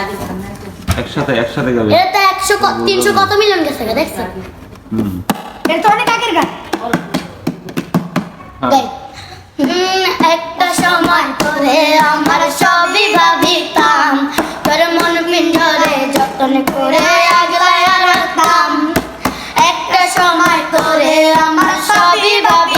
আগে সামনে একসাথে একসাথে গাবে। এটা তো একশো তিনশো কত মিলিয়ন গেছে গা, হুম। এটা তো অনেক আগের গান। হ্যাঁ। একটা সময় তোরে আমার সবই ভাবিতাম। তোর মন পিঞ্জরে যতন করে আগলায় রাখতাম। একটা সময় তোরে আমার সবই ভাবিতাম।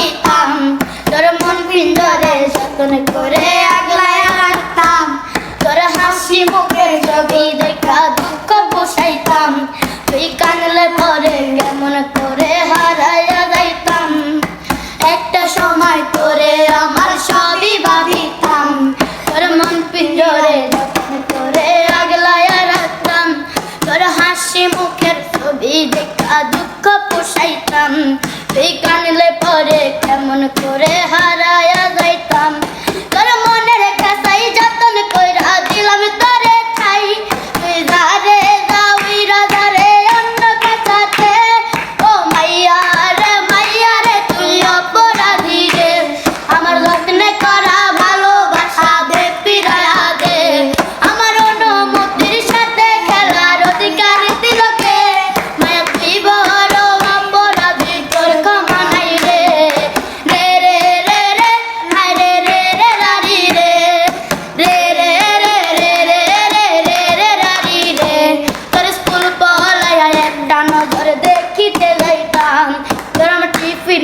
ছবি দুঃখ বসাইতাম তুই কানলে পরে কেমন করে হারাইয়া একটা সময় তোরে আমার সবই ভাবিতাম। তোর মন পিঞ্জরে করে আগলায়া রাখতাম, তোর হাসি মুখের ছবি দেখা দুঃখ পোষাইতাম। তুই কানলে পরে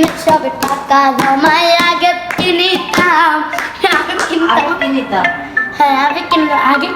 টিফিন সব টাকা জমাই আগে কিনিতাম। আগে কিনতাম। হ্যাঁ আগে কিনতাম আগে